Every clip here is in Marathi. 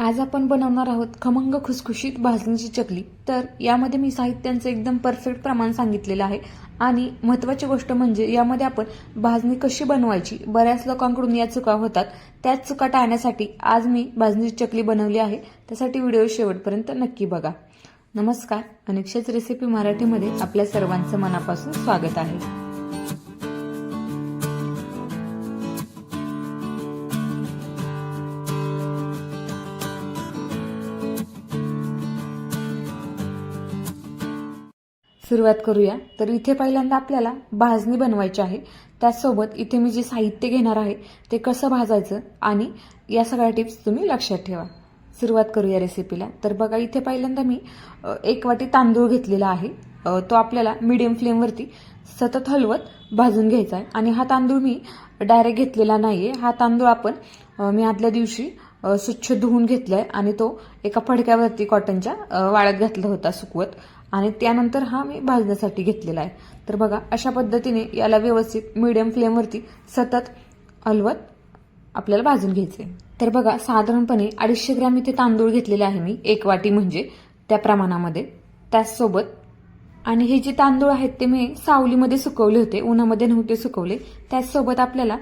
आज आपण बनवणार आहोत खमंग खुसखुशीत भाजणीची चकली. तर यामध्ये मी साहित्यांचं एकदम परफेक्ट प्रमाण सांगितलेलं आहे. आणि महत्त्वाची गोष्ट म्हणजे यामध्ये आपण भाजणी कशी बनवायची बऱ्याच लोकांकडून या चुका होतात. त्याच चुका टाळण्यासाठी आज मी भाजणीची चकली बनवली आहे. त्यासाठी व्हिडिओ शेवटपर्यंत नक्की बघा. नमस्कार. अनेकशेच रेसिपी मराठीमध्ये आपल्या सर्वांचं मनापासून स्वागत आहे. सुरुवात करूया. तर इथे पहिल्यांदा आपल्याला भाजणी बनवायची आहे. त्याचसोबत इथे मी जे साहित्य घेणार आहे ते कसं भाजायचं आणि या सगळ्या टिप्स तुम्ही लक्षात ठेवा. सुरुवात करूया रेसिपीला तर बघा इथे पहिल्यांदा मी एक वाटी तांदूळ घेतलेला आहे. तो आपल्याला मीडियम फ्लेमवरती सतत हलवत भाजून घ्यायचा आहे. आणि हा तांदूळ मी डायरेक्ट घेतलेला नाही आहे हा तांदूळ आपण मी आदल्या दिवशी स्वच्छ धुवून घेतलाय आणि तो एका फडक्यावरती कॉटनच्या वाळ्यात वाळत घातला होता सुकवत. आणि त्यानंतर हा मी भाजण्यासाठी घेतलेला आहे. तर बघा अशा पद्धतीने याला व्यवस्थित मिडियम फ्लेमवरती सतत हलवत आपल्याला भाजून घ्यायचे तर बघा साधारणपणे अडीचशे ग्रॅम इथे तांदूळ घेतलेले आहे मी एक वाटी म्हणजे त्या प्रमाणामध्ये. त्याचसोबत आणि हे जे तांदूळ आहेत ते मी सावलीमध्ये सुकवले होते उन्हामध्ये नव्हते सुकवले. त्याचसोबत आपल्याला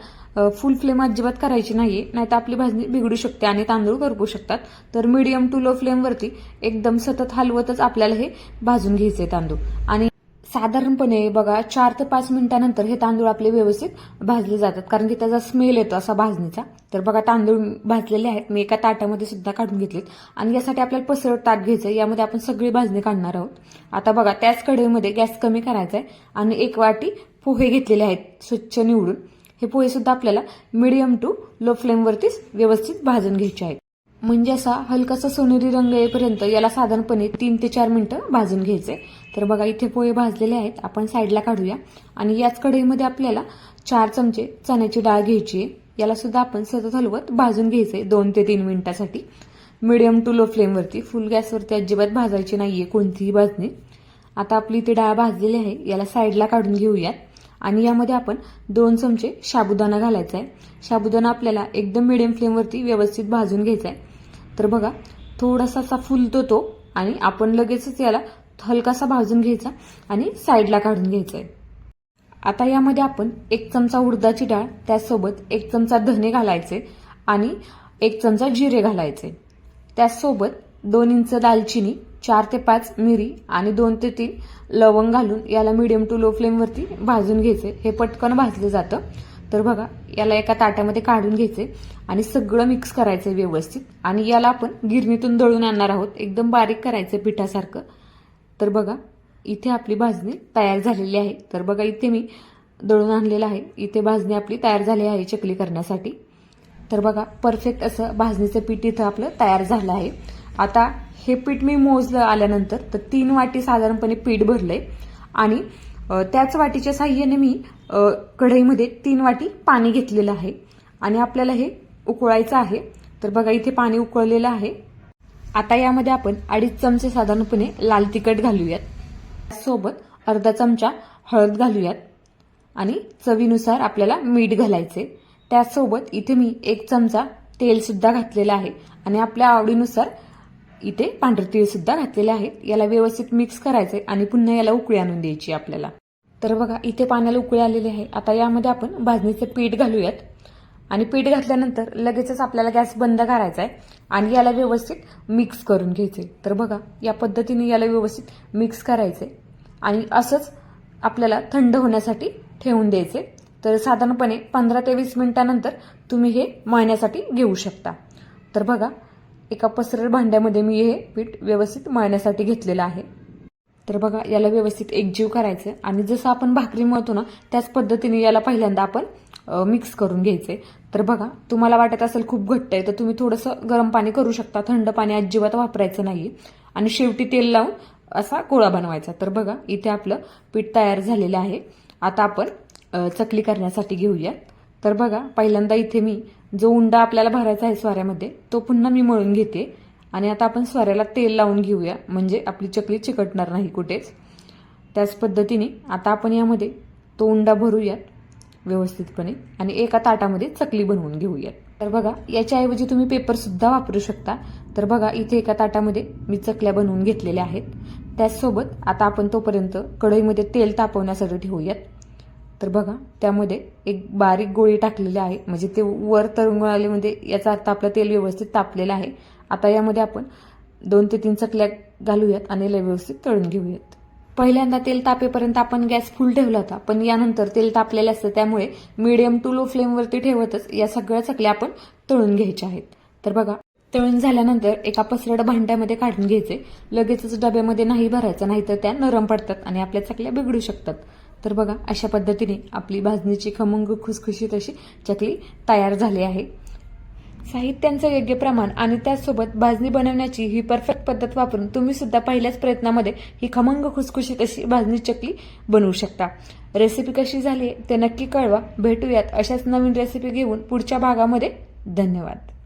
फुल फ्लेम अजिबात करायची नाहीये नाहीतर आपली भाजणी बिघडू शकते आणि तांदूळ करपू शकतात. तर मीडियम टू लो फ्लेमवरती एकदम सतत हलवतच आपल्याला हे भाजून घ्यायचे तांदूळ. आणि साधारणपणे बघा चार ते पाच मिनिटानंतर हे तांदूळ आपले व्यवस्थित भाजले जातात. कारण की त्याचा स्मेल येतो असा भाजणीचा. तर बघा तांदूळ भाजलेले आहेत. मी एका ताटामध्ये सुद्धा काढून घेतलेत. आणि यासाठी आपल्याला पसरट ताट घ्यायचं यामध्ये आपण सगळी भाजणी काढणार आहोत. आता बघा त्याच कढईमध्ये गॅस कमी करायचा आहे आणि एक वाटी पोहे घेतलेले आहेत स्वच्छ निवडून. हे पोहे सुद्धा आपल्याला मिडियम टू लो फ्लेमवरतीच व्यवस्थित भाजून घ्यायचे आहेत. म्हणजे असा हलकासा सोनेरी रंग येईपर्यंत याला साधारणपणे तीन ते चार मिनिटं भाजून घ्यायचे. तर बघा इथे पोहे भाजलेले आहेत. आपण साईडला काढूया. आणि याच कढईमध्ये आपल्याला चार चमचे चण्याची डाळ घ्यायची आहे. याला सुद्धा आपण सतत हलवत भाजून घ्यायचे दोन ते तीन मिनिटासाठी. मिडियम टू लो फ्लेमवरती फुल गॅसवरती अजिबात भाजायची नाहीये कोणतीही भाजणी आता आपली ती डाळ भाजलेली आहे. याला साईडला काढून घेऊयात. आणि यामध्ये आपण दोन चमचे साबुदाणा घालायचा आहे साबुदाणा आपल्याला एकदम मिडियम फ्लेमवरती व्यवस्थित भाजून घ्यायचा आहे तर बघा थोडासा असा फुलतो तो आणि आपण लगेचच याला हलकासा भाजून घ्यायचा आणि साईडला काढून घ्यायचा आहे आता यामध्ये आपण एक चमचा उडदाची डाळ त्यासोबत एक चमचा धने घालायचे आणि एक चमचा जिरे घालायचे. त्यासोबत दोन इंच दालचिनी चार ते पाच मिरी आणि दोन ते तीन लवंग घालून याला मिडियम टू लो फ्लेमवरती भाजून घ्यायचे. हे पटकन भाजलं जातं. तर बघा याला एका ताटामध्ये काढून घ्यायचे आणि सगळं मिक्स करायचं व्यवस्थित. आणि याला आपण गिरणीतून दळून आणणार आहोत. एकदम बारीक करायचं पिठासारखं. तर बघा इथे आपली भाजणी तयार झालेली आहे. तर बघा इथे मी दळून आणलेलं आहे. इथे भाजणी आपली तयार झाली आहे चकली करण्यासाठी. तर बघा परफेक्ट असं भाजणीचं पीठ इथं आपलं तयार झालं आहे. आता हे पीठ मी मोजलं आल्यानंतर तर तीन वाटी साधारणपणे पीठ भरलंय. आणि त्याच वाटीच्या साह्याने मी कढईमध्ये तीन वाटी पाणी घेतलेलं आहे. आणि आपल्याला हे उकळायचं आहे. तर बघा इथे पाणी उकळलेलं आहे. आता यामध्ये आपण अडीच चमचे साधारणपणे लाल तिखट घालूयात. सोबत अर्धा चमचा हळद घालूयात. आणि चवीनुसार आपल्याला मीठ घालायचे त्याचसोबत इथे मी एक चमचा तेल सुद्धा घातलेलं आहे. आणि आपल्या आवडीनुसार इथे पांढरे तीळसुद्धा घातलेले आहेत. याला व्यवस्थित मिक्स करायचे आणि पुन्हा याला उकळी आणून द्यायची आपल्याला. तर बघा इथे पाण्याला उकळी आलेली आहे. आता यामध्ये आपण भाजणीचे पीठ घालूयात. आणि पीठ घातल्यानंतर लगेचच आपल्याला गॅस बंद करायचा आहे आणि याला व्यवस्थित मिक्स करून घ्यायचे तर बघा या पद्धतीने याला व्यवस्थित मिक्स करायचे आणि असंच आपल्याला थंड होण्यासाठी ठेवून द्यायचे तर साधारणपणे पंधरा ते वीस मिनिटानंतर तुम्ही हे मळण्यासाठी घेऊ शकता. तर बघा एका पसरट भांड्यामध्ये मी हे पीठ व्यवस्थित मळण्यासाठी घेतलेलं आहे. तर बघा याला व्यवस्थित एकजीव करायचं आणि जसं आपण भाकरी मळतो ना त्याच पद्धतीने याला पहिल्यांदा आपण मिक्स करून घ्यायचे तर बघा तुम्हाला वाटत असेल खूप घट्ट आहे तर तुम्ही थोडंसं गरम पाणी करू शकता. थंड पाणी अजिबात वापरायचं नाही आणि शेवटी तेल लावून असा गोळा बनवायचा. तर बघा इथे आपलं पीठ तयार झालेलं आहे. आता आपण चकली करण्यासाठी घेऊयात. तर बघा पहिल्यांदा इथे मी जो उंडा आपल्याला भरायचा आहे स्वाऱ्यामध्ये तो पुन्हा मी मळून घेते. आणि आता आपण स्वाऱ्याला तेल लावून घेऊया म्हणजे आपली चकली चिकटणार नाही कुठेच. त्याच पद्धतीने आता आपण यामध्ये तो उंडा भरूयात व्यवस्थितपणे आणि एका ताटामध्ये चकली बनवून घेऊयात. तर बघा याच्याऐवजी तुम्ही पेपरसुद्धा वापरू शकता. तर बघा इथे एका ताटामध्ये मी चकल्या बनवून घेतलेल्या आहेत. त्याचसोबत आता आपण तोपर्यंत कढईमध्ये तेल तापवण्यासाठी ठेवूयात. तर बघा त्यामध्ये एक बारीक गोळी टाकलेली आहे. म्हणजे ते वर तरुंगळालेमध्ये आले म्हणजे याचा अर्थ आपलं तेल व्यवस्थित तापलेलं आहे. आता यामध्ये आपण दोन ते तीन चकल्या घालूयात आणि लय व्यवस्थित तळून घेऊयात. पहिल्यांदा तेल तापेपर्यंत आपण गॅस फुल ठेवला होता पण यानंतर तेल तापलेलं असतं त्यामुळे मीडियम टू लो फ्लेमवरती ठेवतच या सगळ्या चकल्या आपण तळून घ्यायच्या आहेत. तर बघा तळून झाल्यानंतर एका पसरड भांड्यामध्ये काढून घ्यायचे. लगेचच डब्यामध्ये नाही भरायचं नाहीतर त्या नरम पडतात आणि आपल्या चकल्या बिघडू शकतात. तर बघा अशा पद्धतीने आपली भाजणीची खमंग खुसखुशीत अशी चकली तयार झाली आहे. साहित्यांचं योग्य प्रमाण आणि त्याचसोबत भाजणी बनवण्याची ही परफेक्ट पद्धत वापरून तुम्ही सुद्धा पहिल्याच प्रयत्नामध्ये ही खमंग खुसखुशीत अशी भाजणी चकली बनवू शकता. रेसिपी कशी झाली ते नक्की कळवा. भेटूयात अशाच नवीन रेसिपी घेऊन पुढच्या भागामध्ये. धन्यवाद.